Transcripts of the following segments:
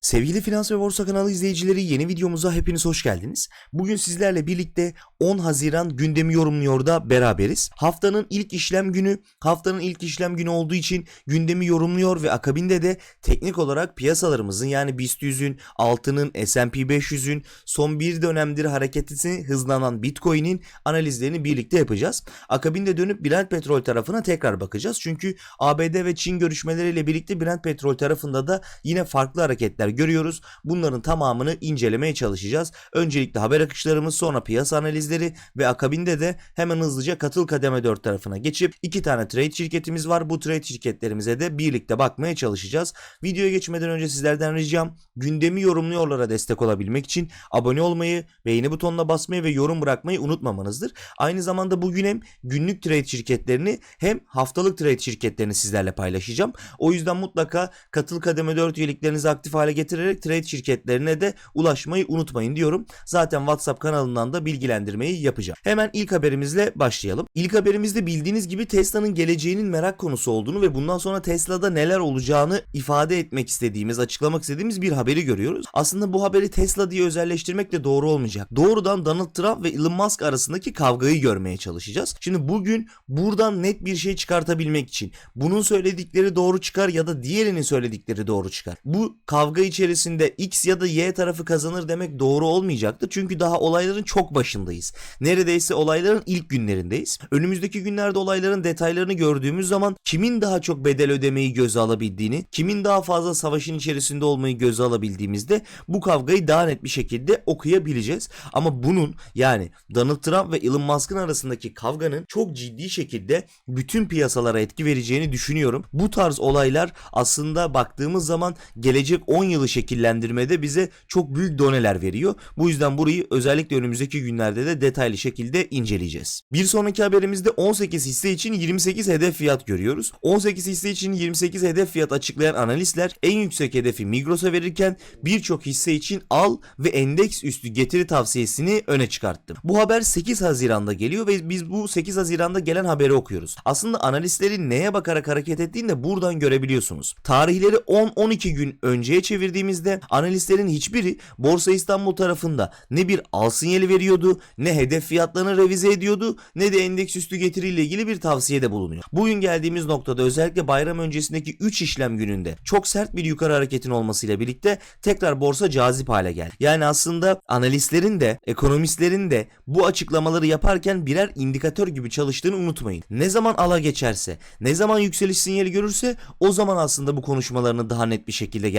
Sevgili Finans ve Borsa kanalı izleyicileri yeni videomuza hepiniz hoş geldiniz. Bugün sizlerle birlikte 10 Haziran gündemi yorumluyor da beraberiz. Haftanın ilk işlem günü, haftanın ilk işlem günü olduğu için gündemi yorumluyor ve akabinde de teknik olarak piyasalarımızın yani BIST 100'ün, altının, S&P 500'ün son bir dönemdir hareketisi hızlanan Bitcoin'in analizlerini birlikte yapacağız. Akabinde dönüp Brent petrol tarafına tekrar bakacağız. Çünkü ABD ve Çin görüşmeleriyle birlikte Brent petrol tarafında da yine farklı hareketler görüyoruz. Bunların tamamını incelemeye çalışacağız. Öncelikle haber akışlarımız sonra piyasa analizleri ve akabinde de hemen hızlıca katıl kademe 4 tarafına geçip iki tane trade şirketimiz var. Bu trade şirketlerimize de birlikte bakmaya çalışacağız. Videoya geçmeden önce sizlerden ricam gündemi yorumluyorlara destek olabilmek için abone olmayı, beğeni butonuna basmayı ve yorum bırakmayı unutmamanızdır. Aynı zamanda bugün hem günlük trade şirketlerini hem haftalık trade şirketlerini sizlerle paylaşacağım. O yüzden mutlaka katıl kademe 4 üyeliklerinizi aktif hale getirerek trade şirketlerine de ulaşmayı unutmayın diyorum. Zaten WhatsApp kanalından da bilgilendirmeyi yapacağım. Hemen ilk haberimizle başlayalım. İlk haberimizde bildiğiniz gibi Tesla'nın geleceğinin merak konusu olduğunu ve bundan sonra Tesla'da neler olacağını ifade etmek istediğimiz, açıklamak istediğimiz bir haberi görüyoruz. Aslında bu haberi Tesla diye özelleştirmek de doğru olmayacak. Doğrudan Donald Trump ve Elon Musk arasındaki kavgayı görmeye çalışacağız. Şimdi bugün buradan net bir şey çıkartabilmek için bunun söyledikleri doğru çıkar ya da diğerinin söyledikleri doğru çıkar. Bu kavga içerisinde X ya da Y tarafı kazanır demek doğru olmayacaktır. Çünkü daha olayların çok başındayız. Neredeyse olayların ilk günlerindeyiz. Önümüzdeki günlerde olayların detaylarını gördüğümüz zaman kimin daha çok bedel ödemeyi göze alabildiğini, kimin daha fazla savaşın içerisinde olmayı göze alabildiğimizde bu kavgayı daha net bir şekilde okuyabileceğiz. Ama bunun yani Donald Trump ve Elon Musk'ın arasındaki kavganın çok ciddi şekilde bütün piyasalara etki vereceğini düşünüyorum. Bu tarz olaylar aslında baktığımız zaman gelecek 10 yılı şekillendirmede bize çok büyük doneler veriyor. Bu yüzden burayı özellikle önümüzdeki günlerde de detaylı şekilde inceleyeceğiz. Bir sonraki haberimizde 18 hisse için 28 hedef fiyat görüyoruz. 18 hisse için 28 hedef fiyat açıklayan analistler en yüksek hedefi Migros'a verirken birçok hisse için al ve endeks üstü getiri tavsiyesini öne çıkarttı. Bu haber 8 Haziran'da geliyor ve biz bu 8 Haziran'da gelen haberi okuyoruz. Aslında analistlerin neye bakarak hareket ettiğini de buradan görebiliyorsunuz. Tarihleri 10-12 gün önceye çevirdiğimizde analistlerin hiçbiri Borsa İstanbul tarafında ne bir al sinyali veriyordu, ne hedef fiyatlarını revize ediyordu, ne de endeks üstü getiriyle ilgili bir tavsiyede bulunuyor. Bugün geldiğimiz noktada özellikle bayram öncesindeki 3 işlem gününde çok sert bir yukarı hareketin olmasıyla birlikte tekrar borsa cazip hale geldi. Yani aslında analistlerin de ekonomistlerin de bu açıklamaları yaparken birer indikatör gibi çalıştığını unutmayın. Ne zaman ala geçerse, ne zaman yükseliş sinyali görürse o zaman aslında bu konuşmalarını daha net bir şekilde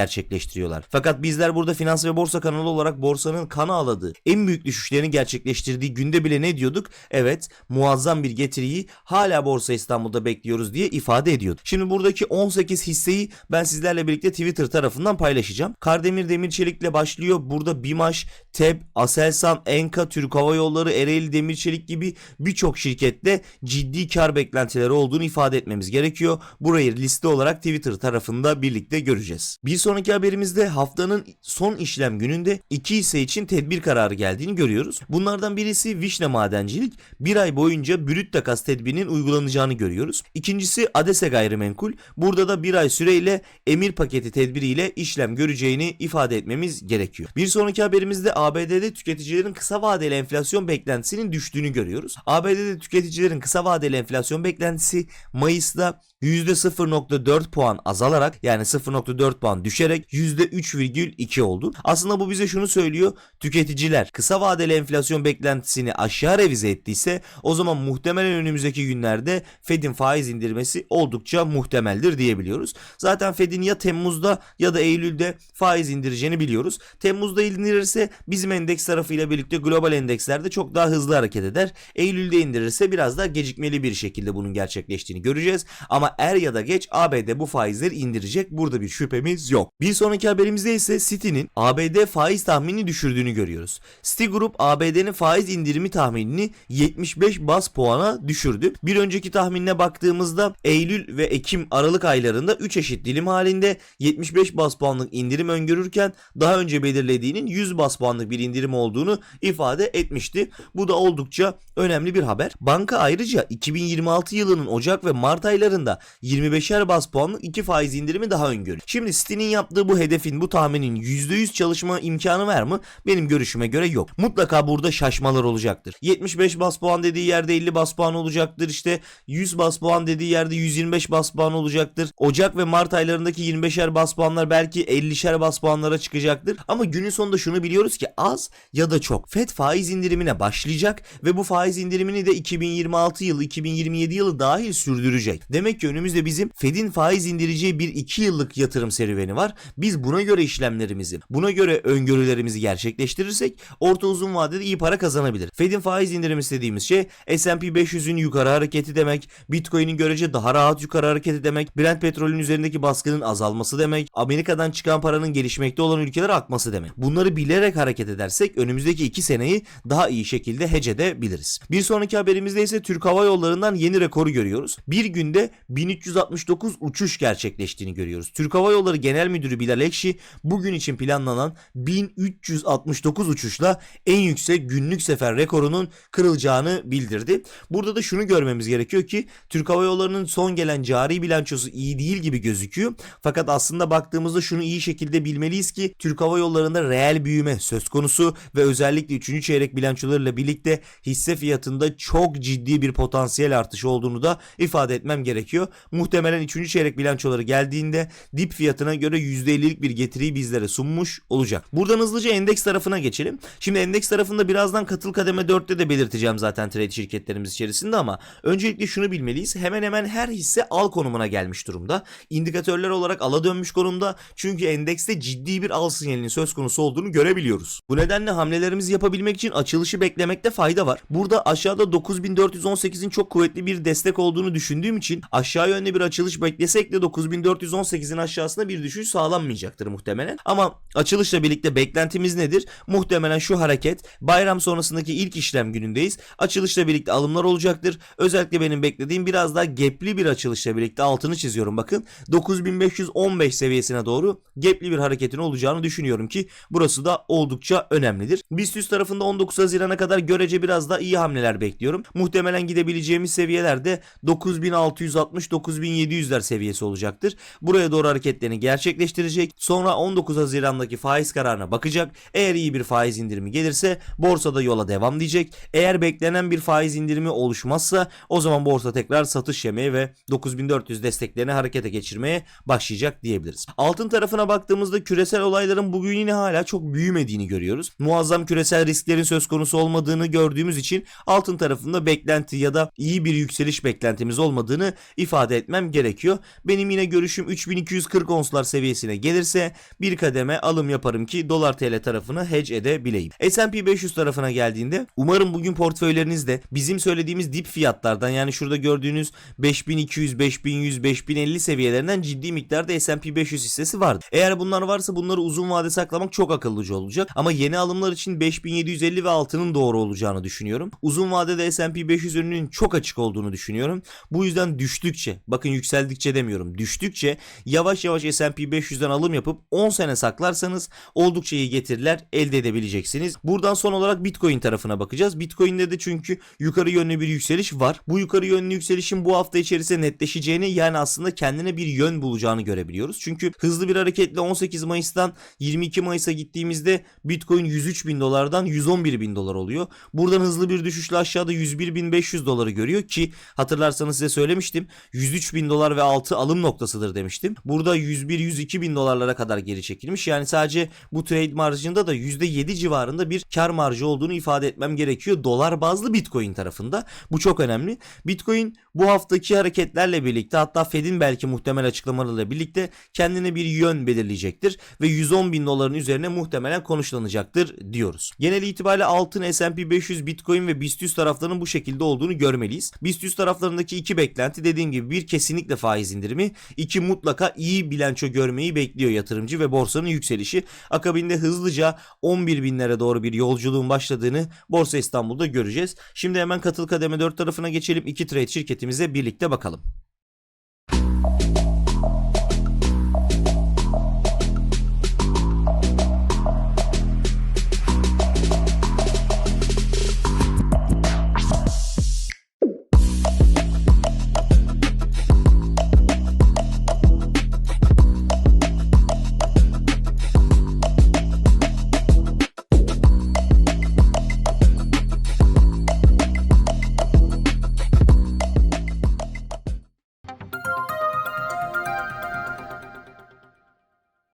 gerçekleştiriyorlar. Fakat bizler burada finans ve borsa kanalı olarak borsanın kan ağladığı, en büyük düşüşlerini gerçekleştirdiği günde bile ne diyorduk? Evet, muazzam bir getiriyi hala Borsa İstanbul'da bekliyoruz diye ifade ediyorduk. Şimdi buradaki 18 hisseyi ben sizlerle birlikte Twitter tarafından paylaşacağım. Kardemir Demirçelik'le başlıyor. Burada BİMAŞ, TEB, Aselsan, Enka, Türk Hava Yolları, Ereğli Demirçelik gibi birçok şirkette ciddi kar beklentileri olduğunu ifade etmemiz gerekiyor. Burayı liste olarak Twitter tarafında birlikte göreceğiz. Bir sonraki haberimizde haftanın son işlem gününde iki hisse için tedbir kararı geldiğini görüyoruz. Bunlardan birisi Vişne Madencilik. Bir ay boyunca brüt takas tedbirinin uygulanacağını görüyoruz. İkincisi Adese Gayrimenkul. Burada da bir ay süreyle emir paketi tedbiriyle işlem göreceğini ifade etmemiz gerekiyor. Bir sonraki haberimizde ABD'de tüketicilerin kısa vadeli enflasyon beklentisinin düştüğünü görüyoruz. ABD'de tüketicilerin kısa vadeli enflasyon beklentisi Mayıs'ta %0.4 puan azalarak yani 0.4 puan düşerek %3,2 oldu. Aslında bu bize şunu söylüyor. Tüketiciler kısa vadeli enflasyon beklentisini aşağı revize ettiyse o zaman muhtemelen önümüzdeki günlerde Fed'in faiz indirmesi oldukça muhtemeldir diyebiliyoruz. Zaten Fed'in ya Temmuz'da ya da Eylül'de faiz indireceğini biliyoruz. Temmuz'da indirirse bizim endeks tarafıyla birlikte global endekslerde çok daha hızlı hareket eder. Eylül'de indirirse biraz daha gecikmeli bir şekilde bunun gerçekleştiğini göreceğiz. Ama er ya da geç ABD bu faizleri indirecek. Burada bir şüphemiz yok. Bir sonraki haberimizde ise City'nin ABD faiz tahminini düşürdüğünü görüyoruz. City Group ABD'nin faiz indirimi tahminini 75 bas puana düşürdü. Bir önceki tahminine baktığımızda Eylül ve Ekim Aralık aylarında 3 eşit dilim halinde 75 bas puanlık indirim öngörürken daha önce belirlediğinin 100 bas puanlık bir indirim olduğunu ifade etmişti. Bu da oldukça önemli bir haber. Banka ayrıca 2026 yılının Ocak ve Mart aylarında 25'er bas puanlık 2 faiz indirimi daha öngörüyor. Şimdi City'nin yaptığı bu hedefin bu tahminin %100 çalışma imkanı var mı? Benim görüşüme göre yok. Mutlaka burada şaşmalar olacaktır. 75 bas puan dediği yerde 50 bas puan olacaktır. İşte 100 bas puan dediği yerde 125 bas puan olacaktır. Ocak ve Mart aylarındaki 25'er bas puanlar belki 50'şer bas puanlara çıkacaktır. Ama günün sonunda şunu biliyoruz ki az ya da çok. FED faiz indirimine başlayacak ve bu faiz indirimini de 2026 yılı 2027 yılı dahil sürdürecek. Demek ki önümüzde bizim Fed'in faiz indireceği bir 2 yıllık yatırım serüveni var. Biz buna göre işlemlerimizi, buna göre öngörülerimizi gerçekleştirirsek orta uzun vadede iyi para kazanabilir. Fed'in faiz indirimi istediğimiz şey S&P 500'ün yukarı hareketi demek, Bitcoin'in görece daha rahat yukarı hareketi demek, Brent petrolün üzerindeki baskının azalması demek, Amerika'dan çıkan paranın gelişmekte olan ülkelere akması demek. Bunları bilerek hareket edersek önümüzdeki 2 seneyi daha iyi şekilde hece edebiliriz. Bir sonraki haberimizde ise Türk Hava Yolları'ndan yeni rekoru görüyoruz. Bir günde 1369 uçuş gerçekleştiğini görüyoruz. Türk Hava Yolları Genel Müdürü Bilal Ekşi bugün için planlanan 1369 uçuşla en yüksek günlük sefer rekorunun kırılacağını bildirdi. Burada da şunu görmemiz gerekiyor ki Türk Hava Yolları'nın son gelen cari bilançosu iyi değil gibi gözüküyor. Fakat aslında baktığımızda şunu iyi şekilde bilmeliyiz ki Türk Hava Yolları'nda reel büyüme söz konusu ve özellikle 3. çeyrek bilançolarıyla birlikte hisse fiyatında çok ciddi bir potansiyel artış olduğunu da ifade etmem gerekiyor. Muhtemelen 3. çeyrek bilançoları geldiğinde dip fiyatına göre %50'lik bir getiriyi bizlere sunmuş olacak. Buradan hızlıca endeks tarafına geçelim. Şimdi endeks tarafında birazdan katıl kademe 4'te de belirteceğim zaten trade şirketlerimiz içerisinde ama öncelikle şunu bilmeliyiz. Hemen hemen her hisse al konumuna gelmiş durumda. İndikatörler olarak ala dönmüş konumda. Çünkü endekste ciddi bir al sinyalinin söz konusu olduğunu görebiliyoruz. Bu nedenle hamlelerimizi yapabilmek için açılışı beklemekte fayda var. Burada aşağıda 9418'in çok kuvvetli bir destek olduğunu düşündüğüm için aşağı aşağı yönlü bir açılış beklesek de 9418'in aşağısına bir düşüş sağlanmayacaktır muhtemelen. Ama açılışla birlikte beklentimiz nedir? Muhtemelen şu hareket bayram sonrasındaki ilk işlem günündeyiz. Açılışla birlikte alımlar olacaktır. Özellikle benim beklediğim biraz daha gepli bir açılışla birlikte altını çiziyorum bakın. 9515 seviyesine doğru gepli bir hareketin olacağını düşünüyorum ki burası da oldukça önemlidir. BIST tarafında 19 Haziran'a kadar görece biraz daha iyi hamleler bekliyorum. Muhtemelen gidebileceğimiz seviyelerde 9660 69.700'ler seviyesi olacaktır. Buraya doğru hareketlerini gerçekleştirecek. Sonra 19 Haziran'daki faiz kararına bakacak. Eğer iyi bir faiz indirimi gelirse borsada yola devam diyecek. Eğer beklenen bir faiz indirimi oluşmazsa o zaman borsa tekrar satış yemeye ve 9400 desteklerini harekete geçirmeye başlayacak diyebiliriz. Altın tarafına baktığımızda küresel olayların bugün yine hala çok büyümediğini görüyoruz. Muazzam küresel risklerin söz konusu olmadığını gördüğümüz için altın tarafında beklenti ya da iyi bir yükseliş beklentimiz olmadığını ifade etmem gerekiyor. Benim yine görüşüm 3240 onslar seviyesine gelirse bir kademe alım yaparım ki dolar TL tarafını hedge edebileyim. S&P 500 tarafına geldiğinde umarım bugün portföylerinizde bizim söylediğimiz dip fiyatlardan yani şurada gördüğünüz 5200, 5100, 5050 seviyelerinden ciddi miktarda S&P 500 hissesi vardı. Eğer bunlar varsa bunları uzun vade saklamak çok akıllıca olacak. Ama yeni alımlar için 5750 ve altının doğru olacağını düşünüyorum. Uzun vadede S&P 500 önünün çok açık olduğunu düşünüyorum. Bu yüzden düştükçe, bakın yükseldikçe demiyorum, düştükçe yavaş yavaş S&P 500'den alım yapıp 10 sene saklarsanız oldukça iyi getiriler elde edebileceksiniz. Buradan son olarak Bitcoin tarafına bakacağız. Bitcoin'de de çünkü yukarı yönlü bir yükseliş var. Bu yukarı yönlü yükselişin bu hafta içerisinde netleşeceğini yani aslında kendine bir yön bulacağını görebiliyoruz. Çünkü hızlı bir hareketle 18 Mayıs'tan 22 Mayıs'a gittiğimizde Bitcoin 103 bin dolardan 111 bin dolar oluyor. Buradan hızlı bir düşüşle aşağıda 101 bin 500 doları görüyor ki hatırlarsanız size söylemiştim 103 bin dolar ve altı alım noktasıdır demiştim. Burada 101-102 bin dolarlara kadar geri çekilmiş. Yani sadece bu trade marjında da %7 civarında bir kar marjı olduğunu ifade etmem gerekiyor. Dolar bazlı Bitcoin tarafında. Bu çok önemli. Bitcoin bu haftaki hareketlerle birlikte hatta Fed'in belki muhtemel açıklamalarıyla birlikte kendine bir yön belirleyecektir ve 110 bin doların üzerine muhtemelen konuşlanacaktır diyoruz. Genel itibariyle altın, S&P 500, Bitcoin ve BIST 100 taraflarının bu şekilde olduğunu görmeliyiz. BIST 100 taraflarındaki iki beklenti dediğim gibi bir kesinlikle faiz indirimi, iki mutlaka iyi bilanço görmeyi bekliyor yatırımcı ve borsanın yükselişi. Akabinde hızlıca 11 binlere doğru bir yolculuğun başladığını Borsa İstanbul'da göreceğiz. Şimdi hemen katıl kademe 4 tarafına geçelim. İki trade şirketimize birlikte bakalım.